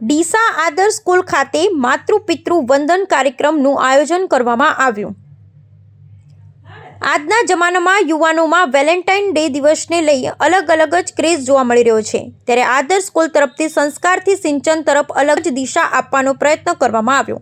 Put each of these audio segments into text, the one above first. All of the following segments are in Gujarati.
ડીસા આદર્શ સ્કૂલ ખાતે માતૃપિતૃ વંદન કાર્યક્રમનું આયોજન કરવામાં આવ્યું. આજના જમાનામાં યુવાનોમાં વેલેન્ટાઇન ડે દિવસને લઈ અલગ અલગ જ ક્રેઝ જોવા મળી રહ્યો છે. ત્યારે આદર્શ સ્કૂલ તરફથી સંસ્કારથી સિંચન તરફ અલગ જ દિશા આપવાનો પ્રયત્ન કરવામાં આવ્યો.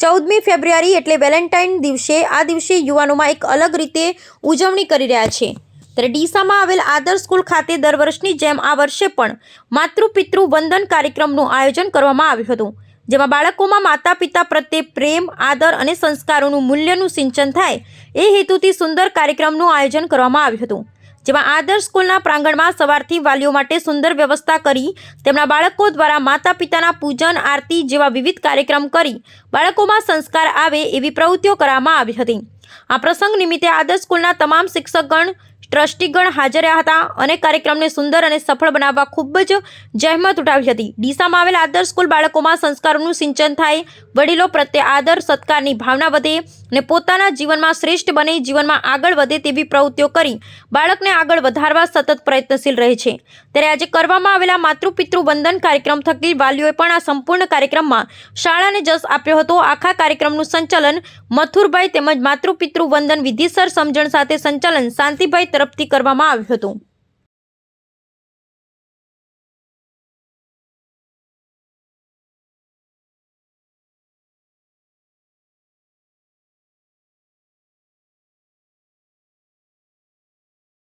ચૌદમી ફેબ્રુઆરી એટલે વેલેન્ટાઇન દિવસે આ દિવસે યુવાનોમાં એક અલગ રીતે ઉજવણી કરી રહ્યા છે. ત્યારે ડીસામાં આવેલ આદર્શ સ્કૂલ ખાતે દર વર્ષની જેમ આ વર્ષે પણ માતૃ પિતૃ વંદન કાર્યક્રમનું આયોજન કરવામાં આવ્યું હતું, જેમાં બાળકોમાં માતા પિતા પ્રત્યે પ્રેમ, આદર અને સંસ્કારોનું મૂલ્યનું સિંચન થાય એ હેતુથી સુંદર કાર્યક્રમનું આયોજન કરવામાં આવ્યું હતું, જેમાં આદર્શ સ્કૂલના પ્રાંગણમાં સવારથી વાલીઓ માટે સુંદર વ્યવસ્થા કરી, તેમના બાળકો દ્વારા માતા પિતાના પૂજન, આરતી જેવા વિવિધ કાર્યક્રમ કરી બાળકોમાં સંસ્કાર આવે એવી પ્રવૃત્તિઓ કરવામાં આવી હતી. આ પ્રસંગ નિમિત્તે આદર્શ સ્કૂલના તમામ શિક્ષકગણ ટ્રસ્ટીગણ હાજર રહ્યા હતા અને કાર્યક્રમને સુંદર અને સફળ બનાવવા ખૂબ જ જહેમત ઉઠાવી હતી. ડીસામાં આવેલ આદર્શ સ્કૂલ બાળકોમાં સંસ્કારોનું સિંચન થાય, વડીલો પ્રત્યે આદર, સત્કારની ભાવના વધે અને પોતાના જીવનમાં શ્રેષ્ઠ બની, જીવનમાં આગળ વધે તેવી પ્રવૃત્તિઓ કરી. બાળકને આગળ વધારવા સતત પ્રયત્નશીલ રહે છે. ત્યારે આજે કરવામાં આવેલા માતૃપિતૃ વંદન કાર્યક્રમ થકી વાલીઓએ પણ આ સંપૂર્ણ કાર્યક્રમમાં શાળાને જસ આપ્યો હતો. આખા કાર્યક્રમનું સંચાલન મથુરભાઈ તેમજ માતૃપિતૃ વંદન વિધિસર સમજણ સાથે સંચાલન શાંતિભાઈ તરફથી કરવામાં આવ્યું હતું.